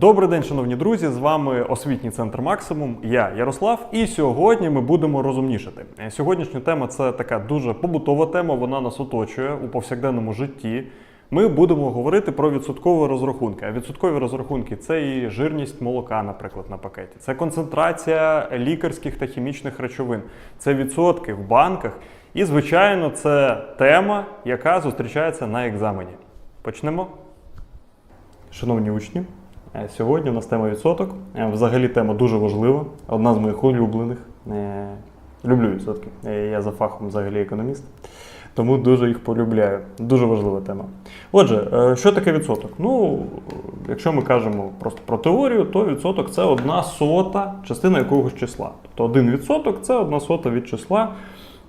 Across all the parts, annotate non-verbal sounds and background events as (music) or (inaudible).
Добрий день, шановні друзі! З вами освітній центр Максимум. Я Ярослав, і сьогодні ми будемо розумнішати. Е, Сьогоднішня тема це така дуже побутова тема. Вона нас оточує у повсякденному житті. Ми будемо говорити про відсоткові розрахунки. А відсоткові розрахунки це і жирність молока, наприклад, на пакеті, це концентрація лікарських та хімічних речовин, це відсотки в банках. І, звичайно, це тема, яка зустрічається на екзамені. Почнемо. Шановні учні, сьогодні у нас тема відсоток. Е, Взагалі тема дуже важлива, одна з моїх улюблених. Е, Люблю відсотки. Е, Я за фахом взагалі економіст, тому дуже їх полюбляю. Дуже важлива тема. Отже, е, що таке відсоток? Ну, якщо ми кажемо просто про теорію, то відсоток це одна сота частина якогось числа. Тобто один відсоток це одна сота від числа.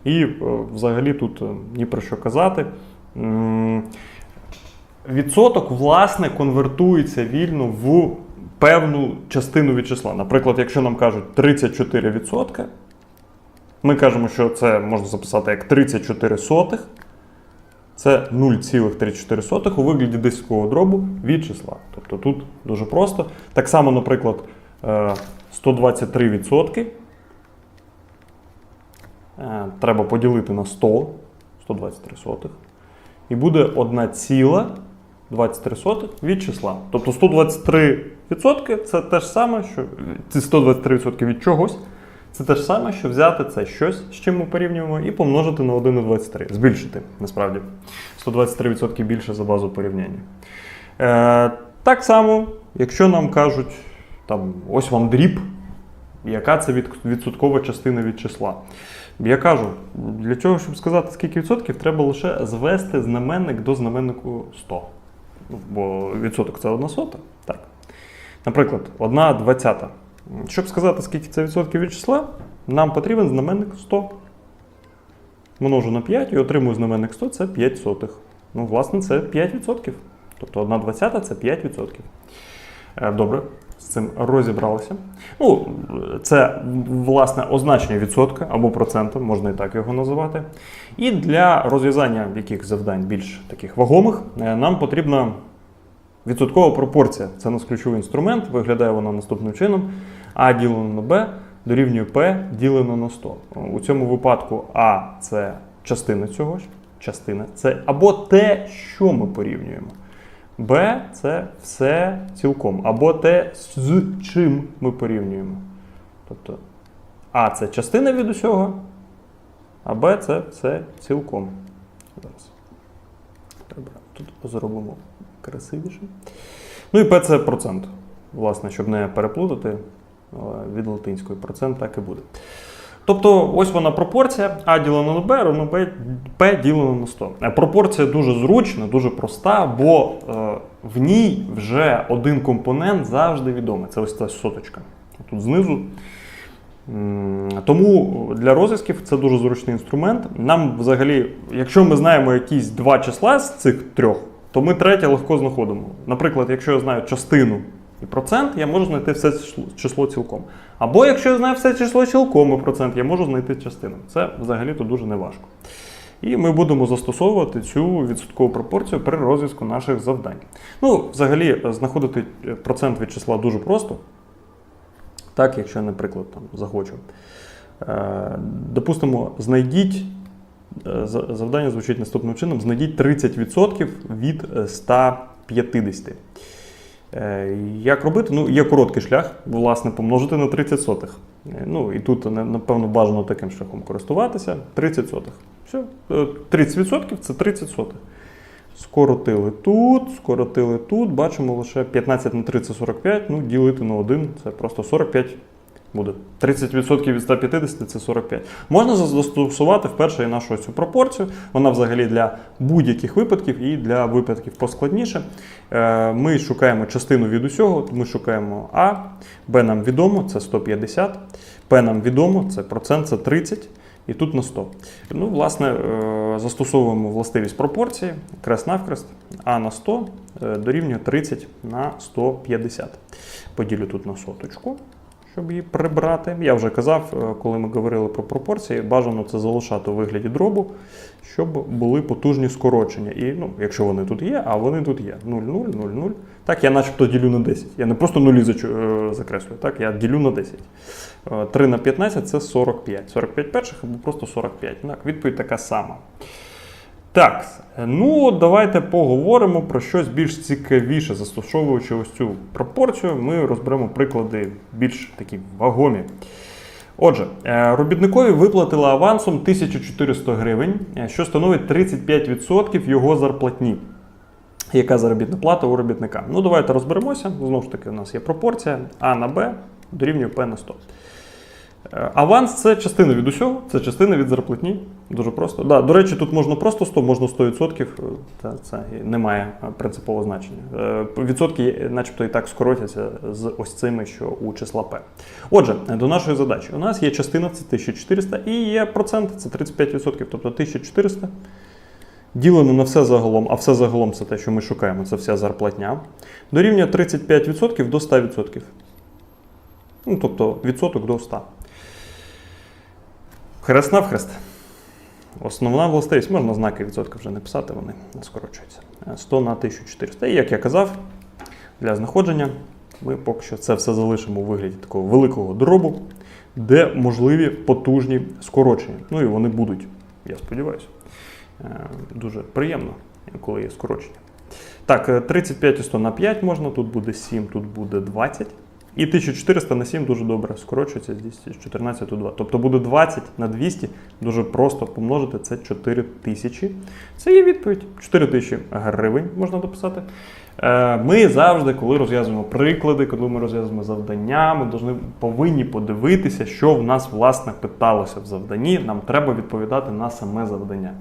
І е, взагалі тут е, ні про що казати. Відсоток, власне, конвертується вільно в певну частину від числа. Наприклад, якщо нам кажуть 34%, ми кажемо, що це можна записати як 34 сотих. Це 0,34 у вигляді десяткового дробу від числа. Тобто тут дуже просто. Так само, наприклад, е, 123% е, треба поділити на 100, 123 сотих. І буде 1,23 сотих від числа. Тобто 123% це те ж саме, що ці 123% від чогось. Це те ж саме, що взяти це щось, з чим ми порівнюємо, і помножити на 1,23. Збільшити, насправді. 123% більше за базу порівняння. Е, так само, якщо нам кажуть, там, ось вам дріб, яка це від, відсоткова частина від числа. Я кажу, для цього, щоб сказати, скільки відсотків, треба лише звести знаменник до знаменнику 100. Бо відсоток це одна сота. Так. Наприклад, одна двадцята. Щоб сказати, скільки це відсотків від числа, нам потрібен знаменник 100. Множу на 5 і отримую знаменник 100 це 5 сотих. Ну, власне, це 5%. Тобто 1 двадцята це 5%. Е, Добре, з цим розібралися. Ну, це власне означення відсотка або процента, можна і так його називати. І для розв'язання яких завдань більш таких вагомих, е, нам потрібна відсоткова пропорція. Це наш ключовий інструмент. Виглядає вона наступним чином: А ділено на Б дорівнює П ділено на 100. У цьому випадку А це частина цього ж. Частина це або те, що ми порівнюємо. Б це все цілком, або те, з чим ми порівнюємо. Тобто А це частина від усього, а Б це все цілком. Зараз. Треба тут зробимо красивіше. Ну і П це процент. Власне, щоб не переплутати, від латинської процент так і буде. Тобто, ось вона пропорція А ділено на Б, равно Б, П ділено на 100. Е, Пропорція дуже зручна, дуже проста, бо е, в ній вже один компонент завжди відомий. Це ось ця соточка. Тут знизу. Тому для розв'язків це дуже зручний інструмент. Нам взагалі, якщо ми знаємо якісь два числа з цих трьох, то ми третє легко знаходимо. Наприклад, якщо я знаю частину і процент, я можу знайти все число- цілком. Або якщо я знаю все число цілком і процент, я можу знайти частину. Це взагалі-то дуже неважко. І ми будемо застосовувати цю відсоткову пропорцію при розв'язку наших завдань. Ну, взагалі, е, знаходити е, процент від числа дуже просто. Так, якщо, я, наприклад, там захочу. Е, Допустимо, знайдіть. Завдання звучить наступним чином: знайдіть 30% від е, 150. Е, Як робити? Ну, є короткий шлях, власне, помножити на 30 сотих. Е, Ну, і тут, напевно, бажано таким шляхом користуватися. 30 сотих. Все. Е, 30% це 30 сотих. Скоротили тут, скоротили тут. Бачимо лише 15 на 30, 45. Ну, ділити на 1 це просто 45 буде. 30% від 150 це 45. Можна застосувати вперше і нашу цю пропорцію. Вона взагалі для будь-яких випадків і для випадків поскладніше. Е, Ми шукаємо частину від усього, ми шукаємо А, Б нам відомо, це 150, П нам відомо, це процент, це 30. І тут на 100. Ну, власне, е, застосовуємо властивість пропорції, крест навкрест, А на 100 е, дорівнює 30 на 150. Поділю тут на соточку, щоб її прибрати. Я вже казав, е, коли ми говорили про пропорції, бажано це залишати у вигляді дробу, щоб були потужні скорочення. І ну, якщо вони тут є, а вони тут є. 0, 0, 0, 0. Так, я начебто ділю на 10. Я не просто нулі е, закреслюю, так, я ділю на 10. Е, 3 на 15 це 45. 45 перших або просто 45. Так, відповідь така сама. Так, ну давайте поговоримо про щось більш цікавіше, застосовуючи ось цю пропорцію, ми розберемо приклади більш такі вагомі. Отже, е, робітникові виплатили авансом 1400 гривень, е, що становить 35% його зарплатні. Яка заробітна плата у робітника? Ну, давайте розберемося. Знову ж таки, у нас є пропорція А на Б дорівнює П на 100. Е, Аванс це частина від усього, це частина від зарплатні. Дуже просто. Да, до речі, тут можна просто 100, можна 100%. е, Та це і не має е, принципового значення. Е, Відсотки, е, начебто, і так скоротяться з ось цими, що у числа P. Отже, до нашої задачі. У нас є частина, це 1400, і є процент, це 35%, тобто 1400. Ділено на все загалом, а все загалом це те, що ми шукаємо, це вся зарплатня. Дорівнює 35% до 100%. Ну, тобто відсоток до 100. Хрест навхрест. Основна властивість, можна знаки відсотка вже не писати, вони скорочуються. Е, 100 на 1400. І як я казав, для знаходження ми поки що це все залишимо у вигляді такого великого дробу, де можливі потужні скорочення. Ну і вони будуть, я сподіваюся. Е, Дуже приємно, коли є скорочення. Так, е, 35 і 100 на 5 можна, тут буде 7, тут буде 20. І 1400 на 7 дуже добре скорочується з 14 у 2. Тобто буде 20 на 200, дуже просто помножити це 4000. Це є відповідь. 4000 гривень можна дописати. Е, Ми завжди, коли розв'язуємо приклади, коли ми розв'язуємо завдання, ми повинні подивитися, що в нас власне питалося в завданні. Нам треба відповідати на саме завдання,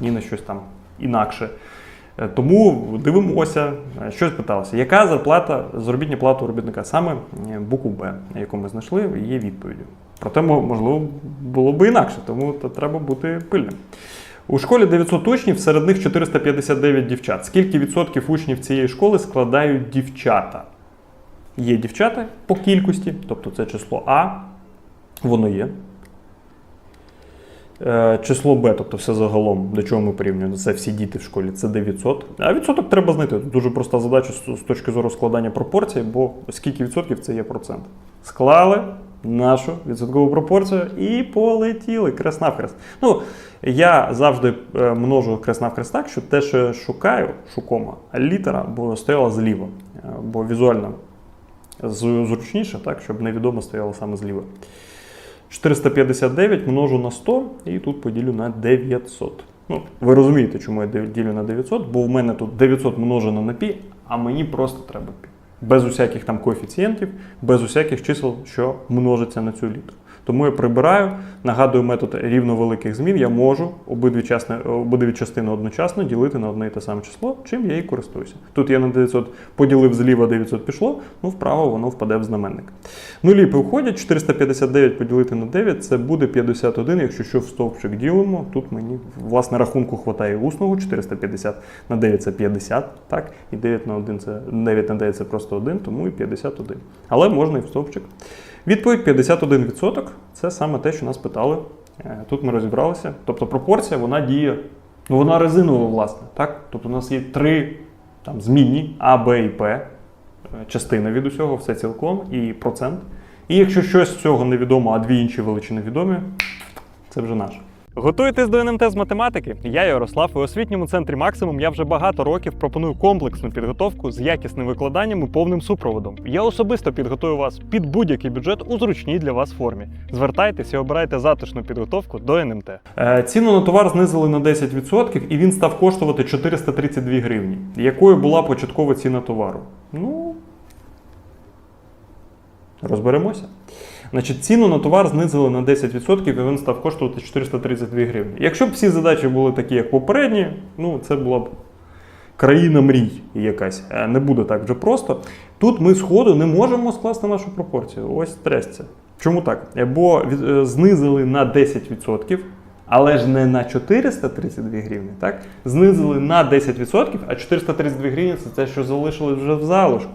ні на щось там інакше. Е, Тому дивимося, е, щось питалося. Яка зарплата, заробітня плата робітника? Саме е, букву Б, яку ми знайшли, є відповіддю. Проте, можливо, було б інакше, тому то треба бути пильним. У школі 900 учнів, серед них 459 дівчат. Скільки відсотків учнів цієї школи складають дівчата? Є дівчата по кількості, тобто це число А, воно є. Е, Число Б, тобто все загалом, до чого ми порівнюємо, це всі діти в школі, це 900. А відсоток треба знайти. Тут дуже проста задача з точки зору складання пропорцій, бо скільки відсотків це є процент. Склали нашу відсоткову пропорцію і полетіли крест навхрест. Ну, я завжди е, множу крест навхрест так, що те, що я шукаю, шукома, літера, бо стояла зліва, Е, бо візуально зручніше, так, щоб невідомо стояло саме зліва. 459 множу на 100 і тут поділю на 900. Ну, ви розумієте, чому я ділю на 900, бо в мене тут 900 множено на пі, а мені просто треба пі. Без усяких там коефіцієнтів, без усяких чисел, що множиться на цю літеру. Тому я прибираю, нагадую метод рівновеликих змін, я можу обидві, частини, обидві частини одночасно ділити на одне і те саме число, чим я і користуюся. Тут я на 900 поділив зліва 900 пішло, ну вправо воно впаде в знаменник. Нулі виходять, 459 поділити на 9 це буде 51, якщо що в стовпчик ділимо, тут мені власне рахунку хватає усного, 450 на 9 це 50, так, і 9 на 1 це 9 на 9 це просто 1, тому і 51. Але можна і в стовпчик. Відповідь 51% це саме те, що нас питали. Е, Тут ми розібралися. Тобто пропорція вона діє, ну вона резинова, власне. Так? Тобто у нас є три там, змінні А, Б і П, е, частина від усього, все цілком, і процент. І якщо щось з цього невідомо, а дві інші величини відомі, це вже наше. Готуєтесь до НМТ з математики? Я Ярослав, і у освітньому центрі Максимум я вже багато років пропоную комплексну підготовку з якісним викладанням і повним супроводом. Я особисто підготую вас під будь-який бюджет у зручній для вас формі. Звертайтеся і обирайте затишну підготовку до НМТ. Е, ціну на товар знизили на 10% і він став коштувати 432 гривні. Якою була початкова ціна товару? Ну, розберемося. Значить, ціну на товар знизили на 10% і він став коштувати 432 гривні. Якщо б всі задачі були такі, як попередні, ну це була б країна мрій якась. Не буде так вже просто. Тут ми сходу не можемо скласти нашу пропорцію. Ось трясця. Чому так? Бо е, знизили на 10%, але ж не на 432 гривні, так? Знизили на 10%, а 432 гривні це те, що залишилось вже в залишку.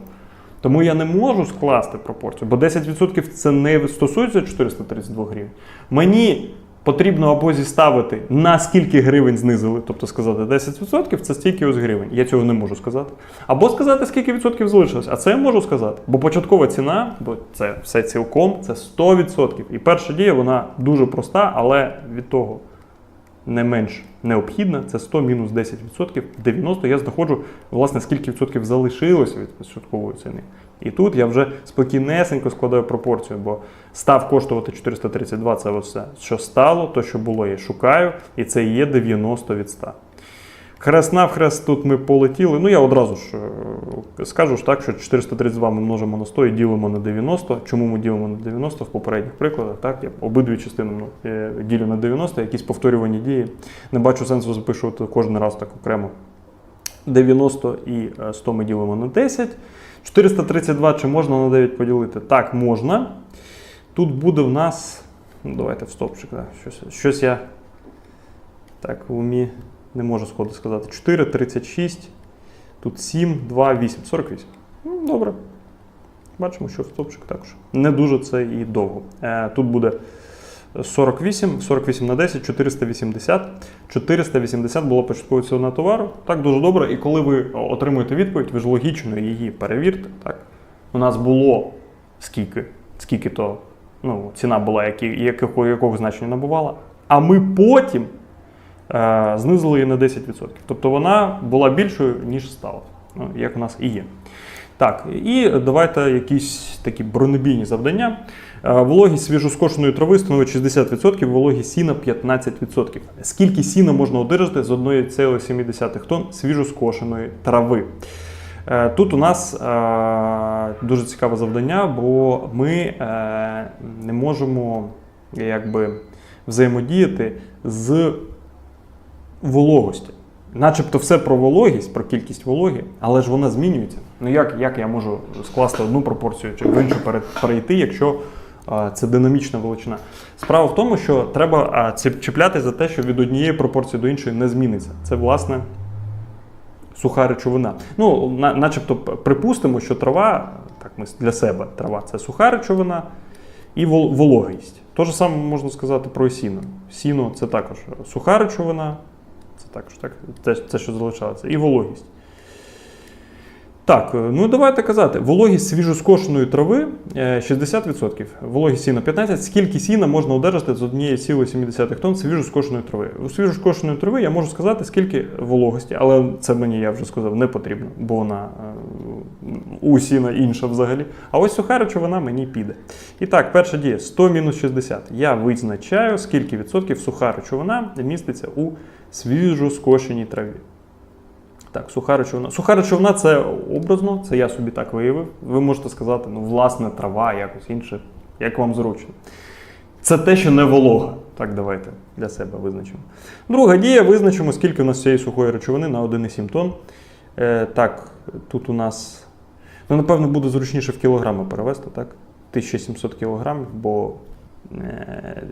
Тому я не можу скласти пропорцію, бо 10% це не стосується 432 гривень. Мені потрібно або зіставити, на скільки гривень знизили, тобто сказати 10% це стільки ось гривень. Я цього не можу сказати. Або сказати, скільки відсотків залишилось. А це я можу сказати. Бо початкова ціна, бо це все цілком, це 100%. І перша дія, вона дуже проста, але від того не менш необхідна, це 100 мінус 10%, 90 я знаходжу, власне, скільки відсотків залишилося від початкової ціни. І тут я вже спокійнесенько складаю пропорцію, бо став коштувати 432, це все, що стало, то, що було, я шукаю, і це є 90 від 100. Хрест навхрест тут ми полетіли. Ну я одразу ж е, скажу ж так, що 432 ми множимо на 100 і ділимо на 90. Чому ми ділимо на 90 в попередніх прикладах? Так, я обидві частини ну, е, ділю на 90, якісь повторювані дії. Не бачу сенсу запишувати кожен раз так окремо. 90 і е, 100 ми ділимо на 10. 432 чи можна на 9 поділити? Так, можна. Тут буде в нас. Ну, давайте в стопчик. Да, щось, щось я так в не можу сходу сказати. 4, 36, тут 7, 2, 8, 48. Ну, добре. Бачимо, що в стопчик також. Не дуже це і довго. Е, тут буде 48, 48 на 10, 480. 480 було початково ціна товару. Так, дуже добре. І коли ви отримуєте відповідь, ви ж логічно її перевірте. Так? У нас було скільки, скільки то ну, ціна була, якого, якого значення набувала. А ми потім знизили її на 10%. Тобто вона була більшою, ніж стала. Ну, як у нас і є. Так, і давайте якісь такі бронебійні завдання. Е, Вологість свіжоскошеної трави становить 60%, вологість сіна 15%. Скільки сіна можна одержати з 1,7 тонн свіжоскошеної трави? Е, Тут у нас е, дуже цікаве завдання, бо ми е, не можемо якби, взаємодіяти з вологості. Начебто все про вологість, про кількість вологи, але ж вона змінюється. Ну як, як я можу скласти одну пропорцію чи в іншу перейти, якщо це динамічна величина? Справа в тому, що треба чіплятись за те, що від однієї пропорції до іншої не зміниться. Це власне суха речовина. Ну, на, начебто, припустимо, що трава, так ми для себе трава це суха речовина і вол- вологість. То ж саме можна сказати про сіно. Сіно це також суха речовина, це також так, це, це що залишалося, і вологість. Так, е, ну давайте казати. Вологість свіжоскошеної трави е, 60%, вологість сіна 15%. Скільки сіна можна одержати з 1,7 тонн свіжоскошеної трави? У свіжоскошеної трави я можу сказати, скільки вологості, але це мені, я вже сказав, не потрібно, бо вона е, у сіна інша взагалі. А ось суха речовина мені піде. І так, перша дія 100 мінус 60. Я визначаю, скільки відсотків суха речовина міститься у свіжоскошеній траві. Так, суха речовина. Суха речовина це образно, це я собі так виявив. Ви можете сказати, ну, власне, трава, якось інше, як вам зручно. Це те, що не волога. Так, давайте для себе визначимо. Друга дія, визначимо, скільки у нас цієї сухої речовини на 1,7 тонн. Е, так, тут у нас, ну, напевно, буде зручніше в кілограми перевести, так? 1700 кілограмів, бо е,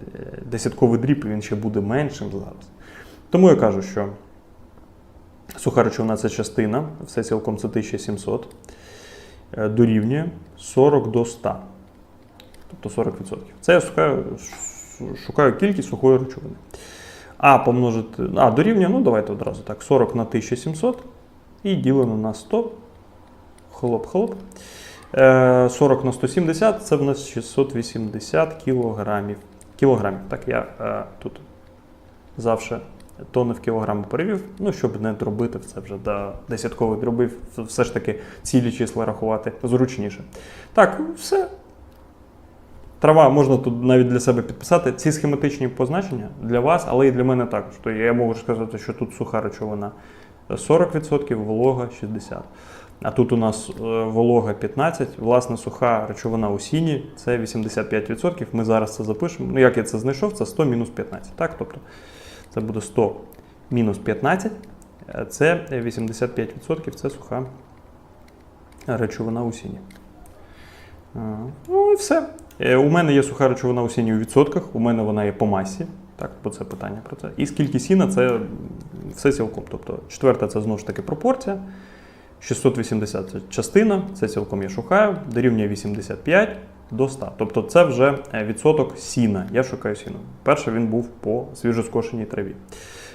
десятковий дріб він ще буде меншим зараз. Тому я кажу, що суха речовина це частина, все цілком це 1700, е, дорівнює 40 до 100. Тобто 40%. Це я шукаю, шукаю кількість сухої речовини. А помножити. А, дорівнює, ну давайте одразу так. 40 на 1700 і ділено на 100. Хлоп-хлоп. Е, 40 на 170 це в нас 680 кілограмів. Кілограмів. Так, я е, тут завжди тони в кілограми перевів, ну, щоб не дробити це вже до десяткових дробів, все ж таки цілі числа рахувати зручніше. Так, все. Трава можна тут навіть для себе підписати. Ці схематичні позначення для вас, але і для мене також. То я можу сказати, що тут суха речовина 40%, волога 60%. А тут у нас е, волога 15%, власне, суха речовина у сіні це 85%. Ми зараз це запишемо. Ну, як я це знайшов, це 100 мінус 15. Так? Тобто це буде 100 мінус 15, е, це 85%, це суха речовина у сіні. Ну і все. Е, У мене є суха речовина у сіні у відсотках, у мене вона є по масі. Так, бо це питання про це. І скільки сіна це все цілком. Тобто, четверта це знову ж таки пропорція. 680 це частина, це цілком я шукаю, дорівнює 85 до 100. Тобто це вже е, відсоток сіна. Я шукаю сіно. Перший він був по свіжоскошеній траві.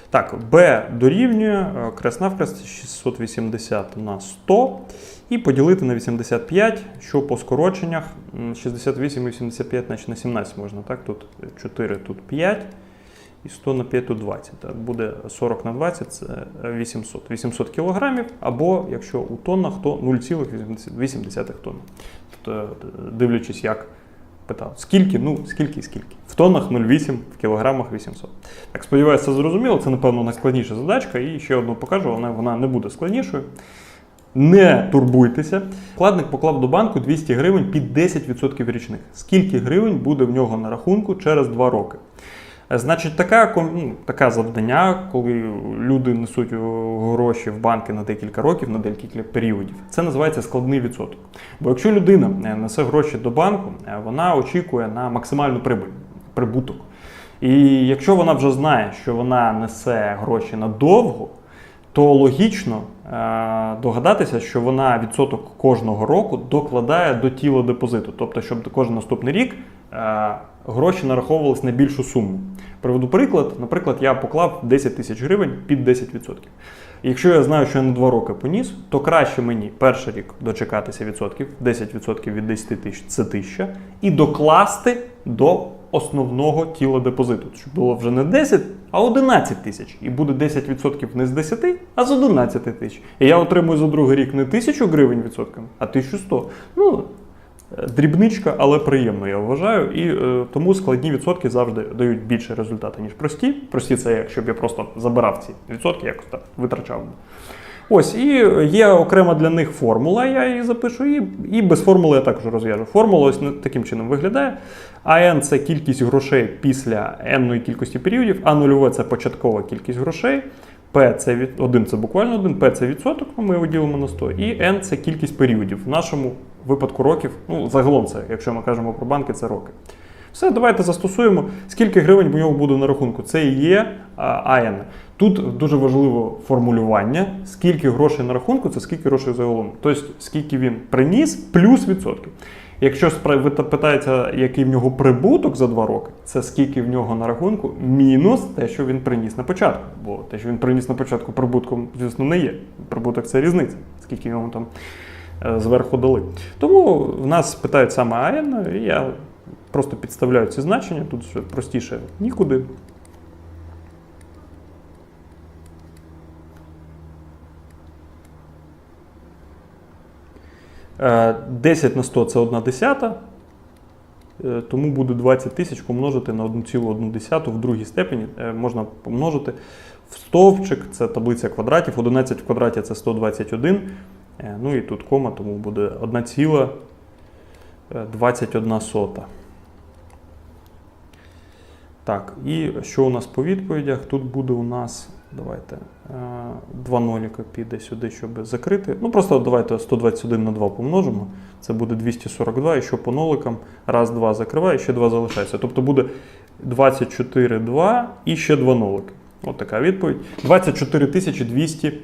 Так, B дорівнює е, крест навкрест 680 на 100 і поділити на 85, що по скороченнях м, 68 і 85, значить на 17 можна. Так, тут 4, тут 5. І 100 на 5 тут 20. Так, буде 40 на 20 це 800. 800 кілограмів, або якщо у тоннах, то 0,8 тонн. Тобто, е, дивлячись, як питав. Скільки? Ну, скільки і скільки. В тоннах 0,8, в кілограмах 800. Так, сподіваюся, це зрозуміло. Це, напевно, найскладніша задачка. І ще одну покажу, але вона не буде складнішою. Не турбуйтеся. Вкладник поклав до банку 200 гривень під 10% річних. Скільки гривень буде в нього на рахунку через 2 роки? Е, Значить, така, ну, завдання, коли люди несуть гроші в банки на декілька років, на декілька періодів, це називається складний відсоток. Бо якщо людина е, несе гроші до банку, е, вона очікує на максимальну прибуль, прибуток. І якщо вона вже знає, що вона несе гроші надовго, то логічно е, догадатися, що вона відсоток кожного року докладає до тіла депозиту. Тобто, щоб кожен наступний рік е, гроші нараховувались на більшу суму. Приведу приклад. Наприклад, я поклав 10 тисяч гривень під 10%. Якщо я знаю, що я на 2 роки поніс, то краще мені перший рік дочекатися відсотків, 10% від 10 тисяч це 1000, і докласти до основного тіла депозиту, щоб було вже не 10, а 11 тисяч. І буде 10% не з 10, а з 11 тисяч. І я отримую за другий рік не 1000 гривень відсотками, а 1100. Ну, дрібничка, але приємно, я вважаю. І е, тому складні відсотки завжди дають більше результату, ніж прості. Прості це як, щоб я просто забирав ці відсотки, якось так витрачав. Ось, і є окрема для них формула, я її запишу, і, і без формули я також розв'яжу. Формула ось таким чином виглядає. АН це кількість грошей після n кількості періодів, а нульове це початкова кількість грошей. P це від 1 це буквально 1, P це відсоток, ну, ми його ділимо на 100, і N це кількість періодів. В нашому випадку років, ну загалом це, якщо ми кажемо про банки, це роки. Все, давайте застосуємо, скільки гривень у нього буде на рахунку. Це і є АН. Тут дуже важливо формулювання, скільки грошей на рахунку, це скільки грошей загалом. Тобто, скільки він приніс, плюс відсотки. Якщо питаєте, який в нього прибуток за два роки, це скільки в нього на рахунку, мінус те, що він приніс на початку. Бо те, що він приніс на початку, прибутком, звісно, не є. Прибуток це різниця, скільки йому там е, зверху дали. Тому в нас питають саме АН, і я просто підставляю ці значення, тут вже простіше нікуди. Е, 10 на 100 це 1 десята, Е, тому буде 20 тисяч помножити на 1,1 в другій степені. Е, Можна помножити в стовпчик, це таблиця квадратів, 11 в квадраті це 121. Е, Ну і тут кома, тому буде 1,21 сота. Так, і що у нас по відповідях? Тут буде у нас, давайте, е, два ноліка піде сюди, щоб закрити. Ну, просто давайте 121 на 2 помножимо. Це буде 242, і що по ноликам, раз, два закриває, ще два залишається. Тобто буде 24, 2 і ще два нолики. От така відповідь. 24 200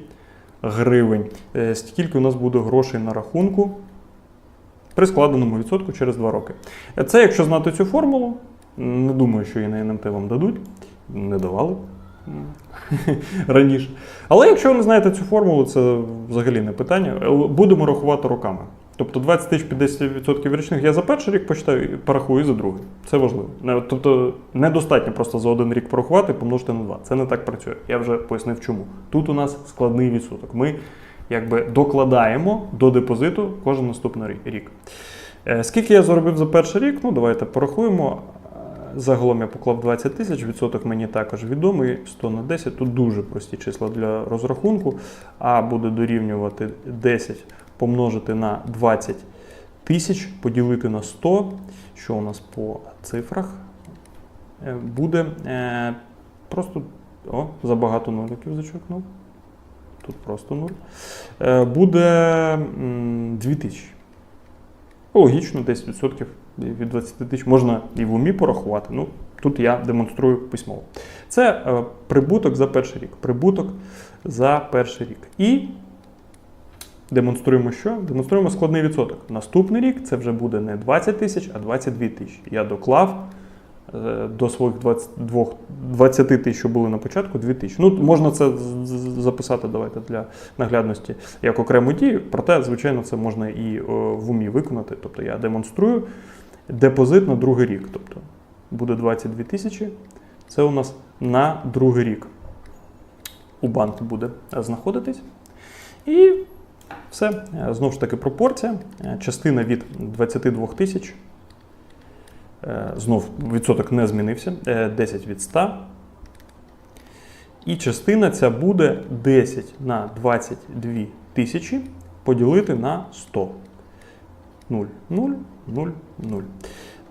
гривень. Е, Скільки у нас буде грошей на рахунку при складеному відсотку через 2 роки. Е, Це якщо знати цю формулу. Не думаю, що її на НМТ вам дадуть. Не давали (laughs) раніше. Але якщо ви не знаєте цю формулу, це взагалі не питання. Е, Будемо рахувати роками. Тобто 20 тисяч 50% річних я за перший рік почитаю і порахую за другий. Це важливо. Тобто недостатньо просто за один рік порахувати і помножити на два. Це не так працює. Я вже пояснив чому. Тут у нас складний відсоток. Ми якби докладаємо до депозиту кожен наступний рік. Е, Скільки я заробив за перший рік? Ну, давайте порахуємо. Е, Загалом я поклав 20 тисяч, відсоток мені також відомий, 100 на 10. Тут дуже прості числа для розрахунку. А буде дорівнювати 10 помножити на 20 тисяч, поділити на 100. Що у нас по цифрах? Е, Буде е, просто. О, забагато нуликів зачеркнув. Тут просто нуль. Е, Буде м, 2000. Логічно, 10% від 20 тисяч можна і в умі порахувати. Ну, тут я демонструю письмово. Це прибуток за перший рік. Прибуток за перший рік. І демонструємо що? Демонструємо складний відсоток. Наступний рік це вже буде не 20 тисяч, а 22 тисячі. Я доклав е, до своїх 22, 20 тисяч, що були на початку, 2 тисячі. Ну, можна це записати, давайте для наглядності як окрему дію. Проте, звичайно, це можна і е, в умі виконати. Тобто я демонструю депозит на другий рік. Тобто буде 22 тисячі. Це у нас на другий рік у банку буде знаходитись. І все. Е, Знову ж таки, пропорція. Е, Частина від 22 тисяч. Е, Знов відсоток не змінився. Е, 10 від 100. І частина ця буде 10 на 22 тисячі поділити на 100. 0, 0, 0, 0.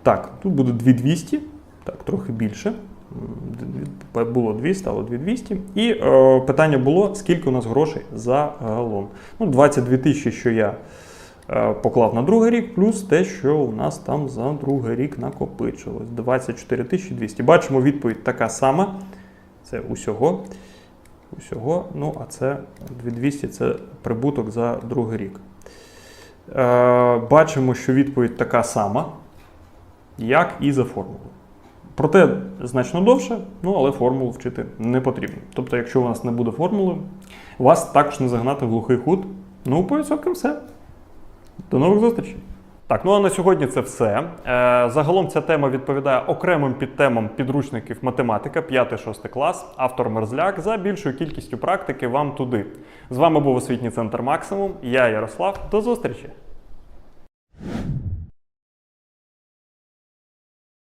Так, тут буде 2200, так, трохи більше. Було 200, стало 2200. І е, питання було, скільки у нас грошей загалом. Ну, 22 тисячі, що я е, поклав на другий рік, плюс те, що у нас там за другий рік накопичилось. 24 тисячі 200. Бачимо, відповідь така сама. Це усього. Усього. Ну, а це 2200 це прибуток за другий рік. Е, бачимо, що відповідь така сама, як і за формулою. Проте значно довше, ну але формулу вчити не потрібно. Тобто, якщо у нас не буде формули, вас також не загнати в глухий кут. Ну, по відсоткам все. До нових зустрічей! Так, ну а на сьогодні це все. Е, загалом ця тема відповідає окремим підтемам підручників математика 5-6 клас, автор Мерзляк. За більшою кількістю практики вам туди. З вами був освітній центр Максимум. Я Ярослав. До зустрічі!